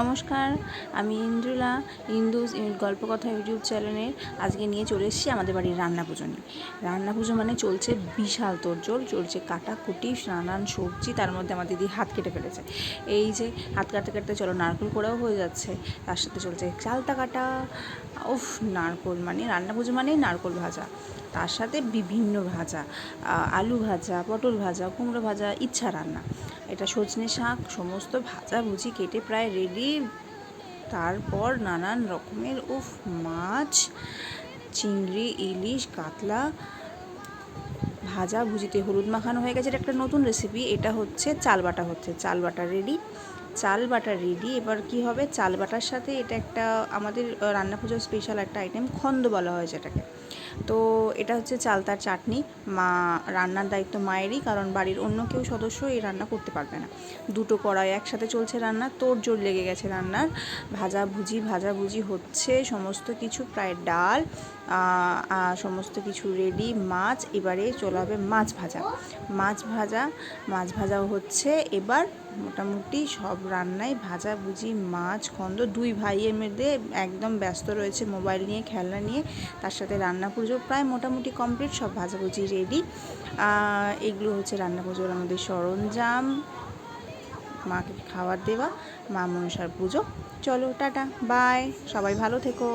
নমস্কার, আমি ইন্দ্রুলা ইন্দুজ গল্প কথা ইউটিউব চ্যানেলে আজকে নিয়ে চলে এসেছি আমাদের বাড়ির রান্না পুজো নিয়ে। রান্না পুজো মানে চলছে বিশাল তোড়জোড়, চলছে কাটাকুটি নানান সবজি, তার মধ্যে আমার দিদি হাত কেটে ফেলেছে। এই যে হাত কাটতে কাটতে চলো নারকেল করেও হয়ে যাচ্ছে, তার সাথে চলছে চালতা কাটা উফ, নারকোল মানে রান্না পুজো মানেই নারকোল ভাজা। তার সাথে বিভিন্ন ভাজা আলু ভাজা, পটল ভাজা, কুমড়ো ভাজা, ইচ্ছা রান্না। এটা সজনে শাক, সমস্ত ভাজা ভুজি কেটে প্রায় রেডি। তারপর নানান রকমের, উফ, মাছ, চিংড়ি, ইলিশ, কাতলা, ভাজা ভুজিতে হলুদ মাখানো হয়ে গেছে। এটা একটা নতুন রেসিপি এটা হচ্ছে চাল বাটা হচ্ছে, চাল বাটা রেডি চাল বাটা রেডি এবার কি হবে? চাল বাটার সাথে এটা একটা আমাদের রান্না পুজোর স্পেশাল একটা আইটেম খন্দ বলা হয় যেটাকে। তো এটা হচ্ছে চালতার চাটনি। মা রান্নার দায়িত্ব মায়েরই, কারণ বাড়ির অন্য কেউ সদস্য এই রান্না করতে পারবে না। দুটো কড়াই একসাথে চলছে রান্না তোর জোর লেগে গেছে রান্নার। ভাজা ভুজি ভাজা ভুজি হচ্ছে, সমস্ত কিছু প্রায় ডাল সমস্ত কিছু রেডি মাছ। এবারে চলে হবে মাছ ভাজা। মাছ ভাজা, মাছ ভাজাও হচ্ছে। এবার মোটামুটি সব রান্নায় ভাজা, ভুজি, মাছ, খন্দ, দুই ভাইয়ের মধ্যে একদম ব্যস্ত রয়েছে মোবাইল নিয়ে, খেলনা নিয়ে। তার সাথে রান্না পুজো প্রায় মোটামুটি কমপ্লিট, সব ভাজাভুজি রেডি এগুলো হচ্ছে রান্না পুজোর আমাদের সরঞ্জাম, মাকে খাবার দেওয়া, মা মনসার পুজো। চলো, টাটা বাই সবাই ভালো থেকো।